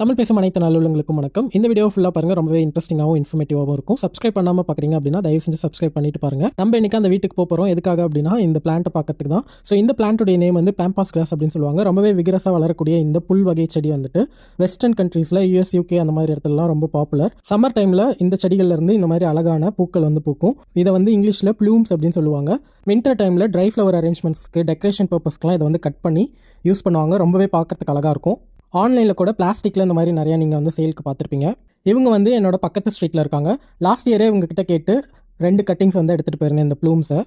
தமிழ் பேசும் அனைத்து நல்லுள்ளங்களுக்கும் வணக்கம். இந்த வீடியோ ஃபுல்லாக பாருங்க ரொம்பவே இன்ட்ரெஸ்டிங்காகவும் இன்ஃபர்மேட்டிவாகவும் இருக்கும். சப்ஸ்கிரைப் பண்ணாமல் பார்க்குறீங்க அப்படின்னா தயவு செஞ்சு சப்ஸ்கிரைப் பண்ணிட்டு பாருங்க. நம்ம இன்னைக்கு அந்த வீட்டுக்கு போகிறோம் எதுக்காக அப்படின்னா இந்த பிளான்ட்டை பார்க்கறதுக்கு தான். ஸோ இந்த பிளான்ட்டுடைய நேம் வந்து பேம்பாஸ் கிராஸ் அப்படின்னு சொல்லுவாங்க. ரொம்பவே விகரசாக வளரக்கூடிய இந்த புல் வகை செடி வந்துட்டு வெஸ்டர்ன் கண்ட்ரீஸில் யூஎஸ் யூகே அந்த மாதிரி இடத்துலலாம் ரொம்ப பாப்புலர் சம்மர் டைமில் இந்த செடிகள்லேருந்து இந்த மாதிரி அழகான பூக்கள் வந்து பூக்கும். இதை வந்து இங்கிலீஷில் ப்ளூம்ஸ் அப்படின்னு சொல்லுவாங்க. வின்டர் டைமில் ட்ரை ஃப்ளவர் அரேஞ்ச்மெண்ட்ஸ்க்கு டெக்கரேஷன் பர்பஸ்க்குலாம் இதை வந்து கட் பண்ணி யூஸ் பண்ணுவாங்க. ரொம்பவே பார்க்கறதுக்கு அழகாக இருக்கும். ஆன்லைனில் கூட பிளாஸ்டிக்கில் இந்த மாதிரி நிறையா நீங்கள் வந்து சேலுக்கு பார்த்துருப்பீங்க. இவங்க வந்து என்னோட பக்கத்து ஸ்ட்ரீட்டில் இருக்காங்க. லாஸ்ட் இயரே இவங்க கிட்ட கேட்டு ரெண்டு கட்டிங்ஸ் வந்து எடுத்துகிட்டு போயிருந்தேன் இந்த ப்ளூம்ஸை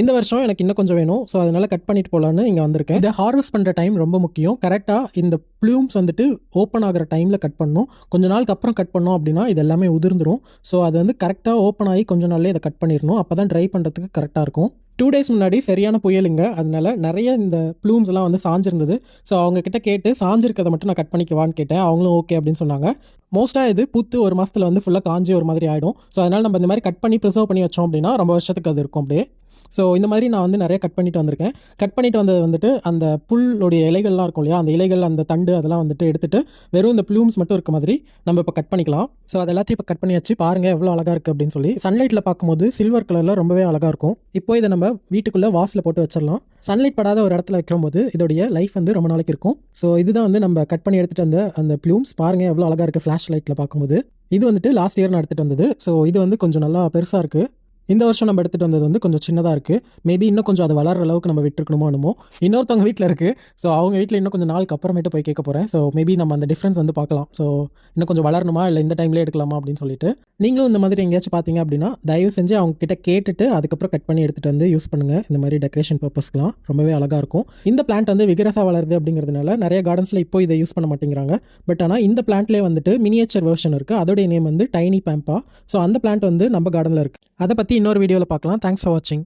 இந்த வருஷம் எனக்கு இன்னும் கொஞ்சம் வேணும். ஸோ அதனால் கட் பண்ணிட்டு போகலான்னு இங்கே வந்திருக்கேன். இதை ஹார்வெஸ்ட் பண்ணுற டைம் ரொம்ப முக்கியம். கரெக்டாக இந்த ப்ளூம்ஸ் வந்துட்டு ஓப்பன் ஆகிற டைமில் கட் பண்ணணும். கொஞ்ச நாளுக்கு அப்புறம் கட் பண்ணோம் அப்படின்னா இது எல்லாமே உதிர்ந்துடும் ஸோ அது வந்து கரெக்டாக ஓப்பன் ஆகி கொஞ்ச நாள்லேயே இதை கட் பண்ணிடணும். அப்போ தான் ட்ரை பண்ணுறதுக்கு கரெக்டாக இருக்கும். டூ டேஸ் முன்னாடி சரியான புயலுங்க. அதனால நிறைய இந்த ப்ளூம்ஸ் எல்லாம் வந்து சாஞ்சிருந்தது. ஸோ அவங்க கிட்ட கேட்டு சாஞ்சிருக்கிறத மட்டும் நான் கட் பண்ணிக்கவான்னு கேட்டேன். அவங்களும் ஓகே அப்படின்னு சொன்னாங்க. மோஸ்ட்டாக இது பூத்து ஒரு மாதத்தில் வந்து ஃபுல்லாக காஞ்சி ஒரு மாதிரி ஆகிடும் ஸோ அதனால் நம்ம இந்த மாதிரி கட் பண்ணி ப்ரிசர்வ் பண்ணி வச்சோம் அப்படின்னா ரொம்ப வருஷத்துக்கு அது இருக்கும் அப்படியே. ஸோ இந்த மாதிரி நான் வந்து நிறைய கட் பண்ணிட்டு வந்திருக்கேன். கட் பண்ணிட்டு வந்தது வந்துட்டு அந்த புல்லுடைய இலைகள்லாம் இருக்கும் இல்லையா? அந்த இலைகள் அந்த தண்டு அதெல்லாம் வந்துட்டு எடுத்துட்டு வெறும் இந்த ப்ளூம்ஸ் மட்டும் இருக்க மாதிரி நம்ம இப்போ கட் பண்ணிக்கலாம். ஸோ அது எல்லாத்தையும் இப்போ கட் பண்ணியாச்சு. பாருங்கள் எவ்வளோ அழகாக இருக்குது அப்படின்னு சொல்லி. சன்லைட்டில் பார்க்கும்போது சில்வர் கலரில் ரொம்பவே அழகாக இருக்கும். இப்போ இதை நம்ம வீட்டுக்குள்ளே வாசில் போட்டு வச்சிடலாம். சன்லைட் படாத ஒரு இடத்துல வைக்கும்போது இதோடைய லைஃப் வந்து ரொம்ப நாளைக்கு இருக்கும். ஸோ இதுதான் வந்து நம்ம கட் பண்ணி எடுத்துகிட்டு வந்த அந்த ப்ளூம்ஸ் பாருங்கள் எவ்வளோ அழகாக இருக்குது ஃப்ளாஷ் லைட்டில் பார்க்கும்போது. இது வந்துட்டு லாஸ்ட் இயர் நான் எடுத்துகிட்டு வந்தது. ஸோ இது வந்து கொஞ்சம் நல்லா பெருசாக இருக்குது இந்த வருஷம் நம்ம எடுத்துகிட்டு வந்தது வந்து கொஞ்சம் சின்னதாக இருக்குது மேபி இன்னும் கொஞ்சம் அது வளர்ற அளவுக்கு நம்ம விட்டுருக்கணுமோ என்னமோ. இன்னொருத்தவங்க வீட்டில் இருக்குது ஸோ அவங்க வீட்டில் இன்னும் கொஞ்சம் நாளுக்கு அப்புறமேட்டு போய் கேட்க போகிறேன் ஸோ மேபி நம்ம அந்த டிஃப்ரென்ஸ் வந்து பார்க்கலாம். ஸோ இன்னும் கொஞ்சம் வளரணுமா? இல்லை இந்த டைம்லேயே எடுக்கலாமா? அப்படின்னு சொல்லிட்டு. நீங்களும் இந்த மாதிரி எங்கேயாச்சும் பார்த்தீங்க அப்படின்னா தயவு செஞ்சு அவங்க கிட்ட கேட்டுட்டு அதுக்கப்புறம் கட் பண்ணி எடுத்துகிட்டு வந்து யூஸ் பண்ணுங்கள் இந்த மாதிரி டெக்கரேஷன் பர்பஸ்க்குலாம் ரொம்பவே அழகாக இருக்கும். இந்த பிளான்ட் வந்து விகரசாக வளருது அப்படிங்கிறதுனால நிறைய கார்டன்ஸில் இப்போ இதை யூஸ் பண்ண மாட்டேங்கிறாங்க. பட் ஆனால் இந்த பிளான்ட்லேயே வந்துட்டு மினியேச்சர் வெர்ஷன் இருக்குது அதோடைய நேம் வந்து டைனி பேம்பா ஸோ அந்த பிளான்ட் வந்து நம்ம கார்டனில் இருக்குது அதை பற்றி இன்னொரு வீடியோவில் பார்க்கலாம். தேங்க்ஸ் ஃபார் வாட்சிங்